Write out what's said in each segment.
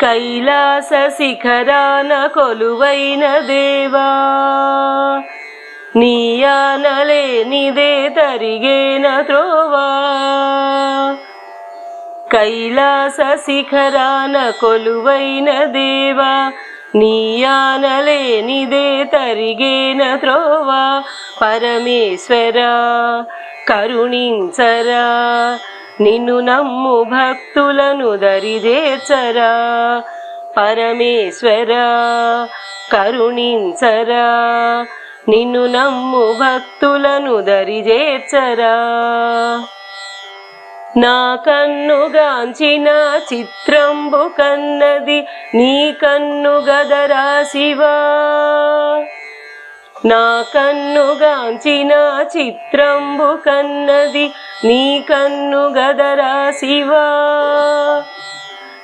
కైలాస శిఖరాన కొలువైన దేవా నీయానలేనిదే తరిగేన త్రోవా. కైలాస శిఖరాన కొలువైన దేవా నీయానలేనిదే తరిగేన త్రోవా. పరమేశ్వరా కరుణించరా నిన్ను నమ్ము భక్తులను దరిదేచరా. పరమేశ్వరా కరుణించరా. నిన్ను నమ్ము భక్తులను దరిజేర్చరా నా కన్నుగాంచిన చిత్రంబు కన్నది నీ కన్ను గదరా శివా. నా కన్నుగాంచిన చిత్రంబు కన్నది నీ కన్ను గదరా శివా.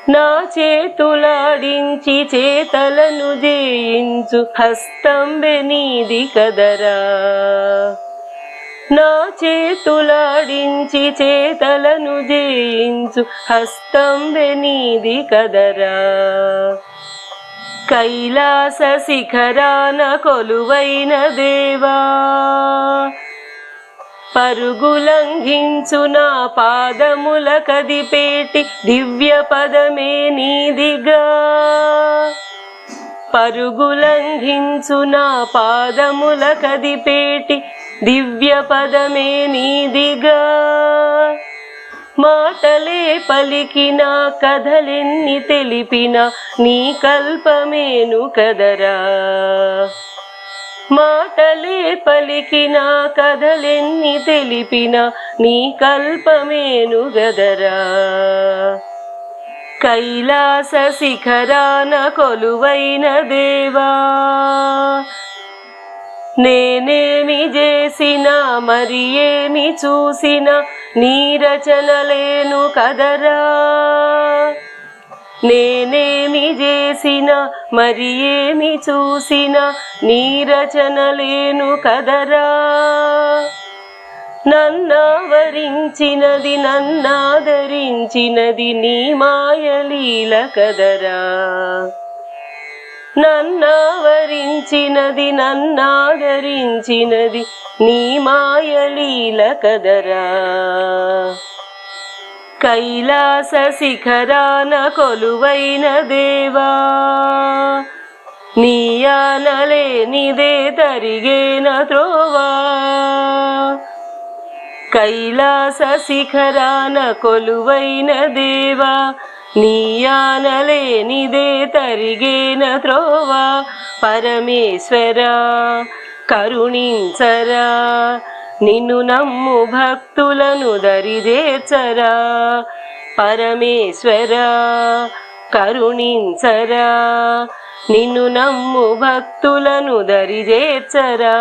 నా చేతులాడించి చేతలను జయించు హస్తంబె నీది కదరా. నా చేతులాడించి చేతలను జయించు హస్తంబె నీది కదరా. కైలాస శిఖరాన కొలువైన దేవా. పరుగులంఘించు నా పాదముల కదిపేటి దివ్య పదమే నీదిగా. పరుగులంఘించు నా పాదముల కదిపేటి దివ్య పదమే నీదిగా. మాటలే పలికిన కథలెన్ని తెలిపిన నీ కల్పమేను కదరా. మాటలే పలికిన కథలెన్ని తెలిపిన నీ కల్పమేను గదరా. కైలాస శిఖరాన కొలువైన దేవా నేనేమి చేసినా మరి ఏమి చూసిన నీ రచనలేను కదరా. నేనే చేసిన మరి ఏమి చూసిన? నీరచనలేను కదరా. నన్నావరించినది నన్నాదరించినది నీ మాయలీల కదరా. నన్నావరించినది నన్నాదరించినది నీ మాయలీల కదరా. కైలాస శిఖరాన కొలువైన దేవా నీయానలేనిదే తరిగేన త్రోవా. కైలాస శిఖరాన కొలువైన దేవా నీయానలేనిదే తరిగేన త్రోవా. పరమేశ్వరా కరుణించరా నిన్ను నమ్ము భక్తులను దరిదేచరా పరమేశ్వర కరుణించరా. నిన్ను నమ్ము భక్తులను దరిదేచరా.